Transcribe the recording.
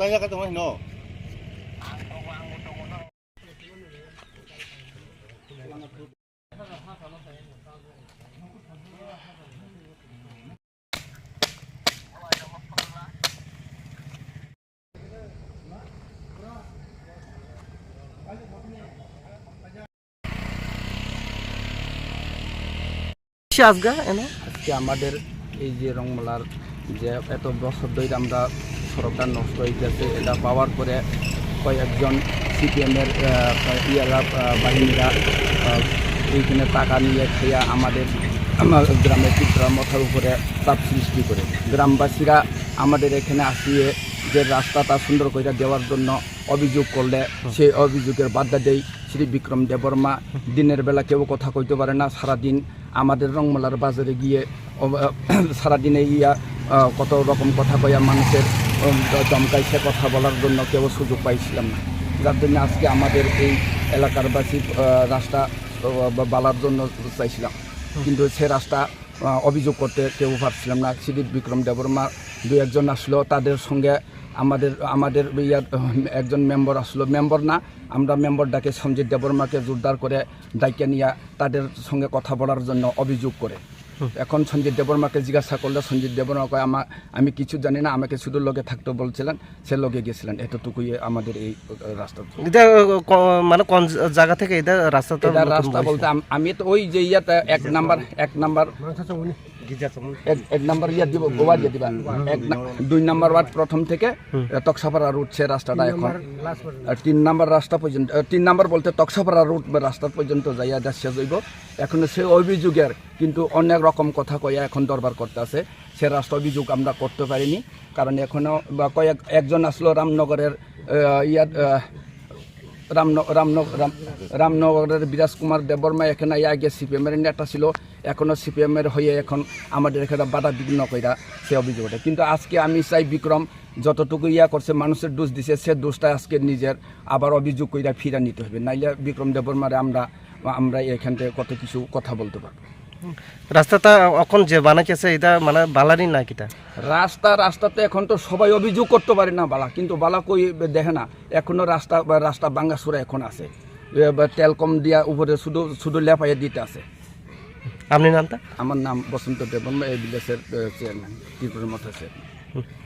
Tanya ka tumahin, no? আজগা এনে আজকে আমাদের এই যে রংমালার যে এত বছর ধরে আমরা সরকার নষ্ট হয়ে গেছে, এটা পাওয়ার পরে কয়েকজন সিপিএমের ইয়ারা বাহিনীরা এইখানে টাকা নিয়ে খেয়ে আমাদের গ্রামের পিতরা মাথার উপরে চাপ সৃষ্টি করে। গ্রামবাসীরা আমাদের এখানে আসিয়ে যে রাস্তাটা সুন্দর করে দেওয়ার জন্য অভিযোগ করলে, সেই অভিযোগের বাধ্যা দেই শ্রী বিক্রম দেববর্মা। দিনের বেলা কেউ কথা কইতে পারে না, সারাদিন আমাদের রংমালার বাজারে গিয়ে সারাদিনে ইয়া কত রকম কথা কইয়া মানুষের উম, চমকাই সে কথা বলার জন্য কেউ সুযোগ পাইছিলাম না। যার জন্য আজকে আমাদের এই এলাকার বাসী রাস্তা বালার জন্য চাইছিলাম। কিন্তু সে রাস্তা অভিযোগ করতে কেউ পারছিলাম না। শ্রী বিক্রম দেববর্মা দু একজন আসলো তাদের সঙ্গে আমাদের আমাদের ইয়ার একজন মেম্বার আসলো। মেম্বার না আমরা মেম্বার ডাকে সঞ্জিত দেববর্মাকে জোরদার করে ডাইকে নিয়ে তাদের সঙ্গে কথা বলার জন্য অভিযোগ করে। এখন সঞ্জিত দেববর্মাকে জিজ্ঞাসা করলে সঞ্জিত দেবর্মা কয় আমা আমি কিছু জানি না আমাকে শুধু লগে থাকতে বলছিলেন সে লগে গেছিলেন। এতটুকুই আমাদের এই রাস্তা। এটা মানে কোন জায়গা থেকে এটা রাস্তাটা রাস্তা বলতে আমি তো ওই যে ইয়াতে এক নাম্বার এক নাম্বার এক নাম্বার ইয়া দিব গোয়া দিয়ে দিবা। এক দুই নাম্বার ওয়ার্ড প্রথম থেকে তকসাপাড়া রুট সে রাস্তাটা এখন। তিন নাম্বার রাস্তা পর্যন্ত তিন নাম্বার বলতে তকসাপাড়া রুট বা রাস্তা পর্যন্ত যাইয়া যাচ্ছে যাইব এখন সে অভিযোগের কিন্তু অনেক রকম কথা কইয়া এখন দরবার করতে আছে সে রাস্তা অভিযোগ আমরা করতে পারিনি। কারণ এখনও বা কয়েক একজন আসলো রামনগরের আহ, রামনগরের বিরাজ কুমার দেববর্মা এখানে আগে সিপিএমের নেতা ছিল এখনও সিপিএমের হয়ে এখন আমাদের এখানে বাধা বিঘ্ন কইরা সে অভিযোগ ওঠে। কিন্তু আজকে আমি চাই বিক্রম, যতটুকু ইয়া করছে, মানুষের দোষ দিছে, সে দোষটা আজকে নিজের আবার অভিযোগ কইরা ফিরা নিতে হবে নাইলে বিক্রম দেববর্মারে আমরা আমরা এখান থেকে কত কিছু কথা বলতে পারব। রাস্তাটা এখন যে বানাইছে এটা মানে বালানি না কিটা রাস্তা রাস্তাতে এখন তো সবাই অভিযোগ করতে পারে না বালা। কিন্তু বালা কই দেখে না এখনও রাস্তা রাস্তা বাঙ্গাসুরা এখন আছে। তেল কম দিয়া উপরে শুধু শুধু লেপাইয়া দিতে আছে। আপনি নামটা? আমার নাম বসন্ত দেবন এই বিদেশের চেয়ারম্যান ত্রিপুরের মতো চেয়ারম্যান